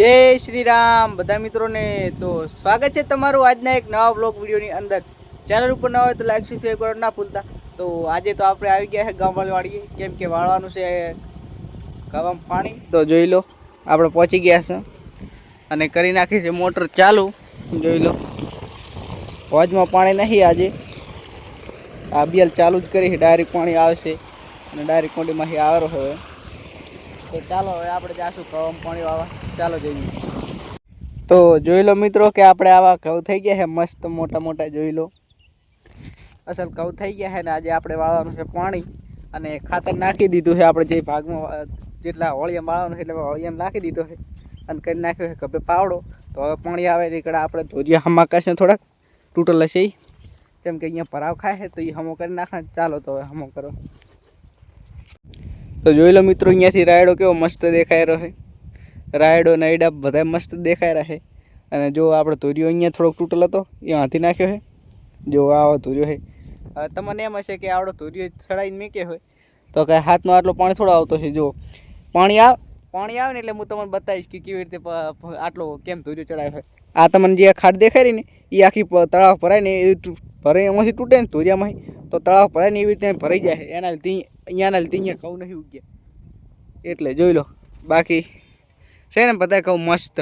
જય શ્રી રામ બધા મિત્રોને તો સ્વાગત છે તમારું આજના એક નવા બ્લોગ વિડીયોની અંદર. ચેનલ ઉપર ના હોય તો લાઈક સબસ્ક્રાઈબ કરો ના ભૂલતા. તો આજે તો આપણે આવી ગયા છે ગામવાળી કેમ કે વાળવાનું છે ગામ પાણી. તો જોઈ લો, આપણે પહોંચી ગયા છે. અને કરી નાખી છે મોટર ચાલુ. જોઈ લો, હોજમાં પાણી નહીં આજે. આ બિયલ ચાલુ જ કરી ડાયરેક્ટ પાણી આવશે. અને ડાયરેક્ટ કોંડીમાંથી આવેલો હવે. તો ચાલો, હવે આપણે જાશું કવમ પાણી વાવા ચાલો જઈએ તો જોઈ લો મિત્રો કે આપણે આવા ઘઉં થઈ ગયા છે, મસ્ત મોટા મોટા જોઈ લો. અસલ ઘઉં થઈ ગયા છે ને આજે આપણે વાળવાનું છે પાણી અને ખાતર નાખી દીધું છે આપણે જે ભાગમાં જેટલા હોળિયામ વાળવાનું છે એટલે હોળિયામ નાખી દીધો છે. અને કરી નાખ્યો છે કપે પાવડો. તો હવે પાણી આવે નીકળે આપણે ધોરિયા હમા કરશે થોડાક. તૂટલ હશે ઈ. જેમ કે અહીંયા ભરાવ ખાય છે, તો એ હમો કરી નાખે ચાલો, તો હવે હમો કરો. તો જોઈ લો મિત્રો, અહીંયાથી રાયડો કેવો મસ્ત દેખાઈ રહ્યો છે. રાયડો નાયડા બધા મસ્ત દેખાઈ રહ્યા છે. અને જો આપણે ધોરિયો અહીંયા થોડોક તૂટેલો હતો, એ હાથી નાખ્યો છે. જો આવો ધોર્યો હવે તમને એમ હશે કે આવડો ધોરિયો ચડાવીને મેકે હોય તો કાંઈ હાથનો આટલો પાણી થોડો આવતો છે જો પાણી આવ, પાણી આવે ને એટલે હું તમને બતાવીશ કે કેવી રીતે આટલો કેમ ધોર્યો ચડાવ્યો હોય આ તમને જે ખાડ દેખાય ને, એ આખી તળાવ ભરાય ને એ ભરે એમાંથી તૂટે ને ધોરિયામાંથી તો તળાવ ભરાય ને એવી રીતે ભરાઈ જાય. એના લીધે અહીંયાના લીધે અહીંયા ઘઉં નહીં ઉગ્યા એટલે જોઈ લો, બાકી છે ને બધા કહું મસ્ત.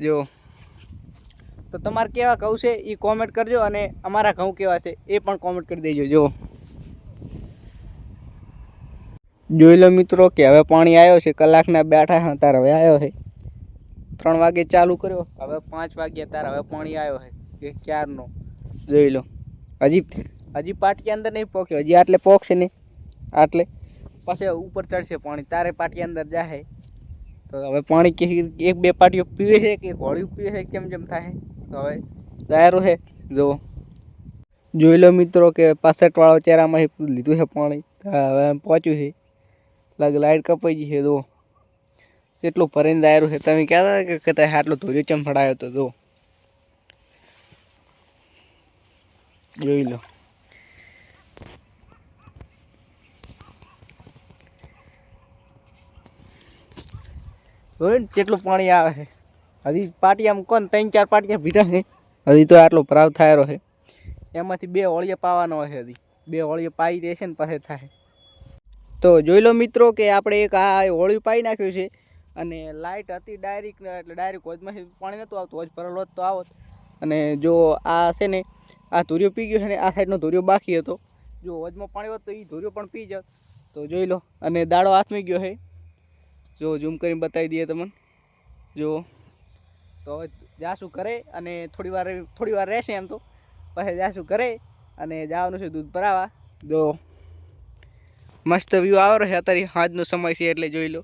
જો. તો તમારે કેવા કહું છે એ કોમેન્ટ કરજો અને અમારા ઘઉં કેવા છે એ પણ કોમેન્ટ કરી દેજો, જો. જોઈ લો મિત્રો કે હવે પાણી આવ્યો છે, કલાકના બેઠા હા, તાર હવે આવ્યો છે. ત્રણ વાગે ચાલુ કર્યો, હવે પાંચ વાગ્યા તાર હવે પાણી આવ્યો છે, કે ક્યારનો? જોઈ લો. હજી હજી પાટી અંદર નહીં પોક્યો. હજી આટલે પોકશે નહીં. આટલે. પછી ઉપર ચડશે પાણી. તારે પાટી અંદર જાહે. તો હવે પાણી કે એક બે પાટીઓ પીવે છે કે ઘોડિયું પીવે છે? કેમ જેમ થાય? તો હવે દાયરો છે. જો જોઈ લો મિત્રો કે પાસઠવાળો ચહેરામાં લીધું છે પાણી. હવે એમ પહોંચ્યું છે. લગ લાઈટ કપાઈ ગઈ છે. જો કેટલું ભરીને દાયરું છે. તમે કહેતા કે આટલો ધોર્યો ચમ ફડાયો તો જો જોઈ લો. ને કેટલું પાણી આવે છે. હજી પાટિયામાં કોણ ત્રણ ચાર પાટિયા પીધા છે. હજી તો આટલો પ્રાવ થયેલો છે. એમાંથી બે હોળીએ પાવાનો છે હજી. બે હોળીએ પાઈ દેશે ને પાસે થાય. તો જોઈ લો મિત્રો કે આપણે એક આ હોળીયું પાઈ નાખ્યું છે. અને લાઇટ હતી ડાયરેક્ટ એટલે ડાયરેક્ટ હોજમાંથી પાણી નહોતું આવતું. હોજ ભરેલો તો આવત. અને જો આ છે ને, આ ધોરિયો પી ગયો છે ને, આ સાઈડનો ધોરિયો બાકી હતો. જો વજમાં પાણી હોત તો એ ધોરિયો પણ પી જાત. તો જોઈ લો, અને દાડો હાથમાં ગયો છે. જો ઝૂમ કરીને બતાવી દઈએ તમને. જો, તો જાશું કરે અને થોડી વાર થોડી વાર રહેશે એમ તો. પછી જાશું કરે અને જવાનું છે દૂધ ભરાવા. જો, મસ્ત વ્યૂ આવે છે અત્યારે. સાંજનો સમય છે એટલે જોઈ લો.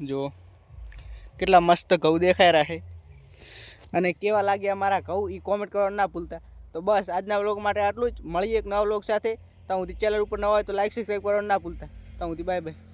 જો કેટલા મસ્ત ઘઉં દેખાઈ રહે અને કેવા લાગ્યા મારા ઘઉં? એ કોમેન્ટ કરવાનું ના ભૂલતા. તો બસ, આજના વ્લોગ માટે આટલું જ. મળીએ એક નવા વ્લોગ સાથે. તો હું ચેનલ ઉપર નવા હોય તો લાઈક સબસ્ક્રાઈબ કરવાનું ના ભૂલતા. તો હું બાય બાય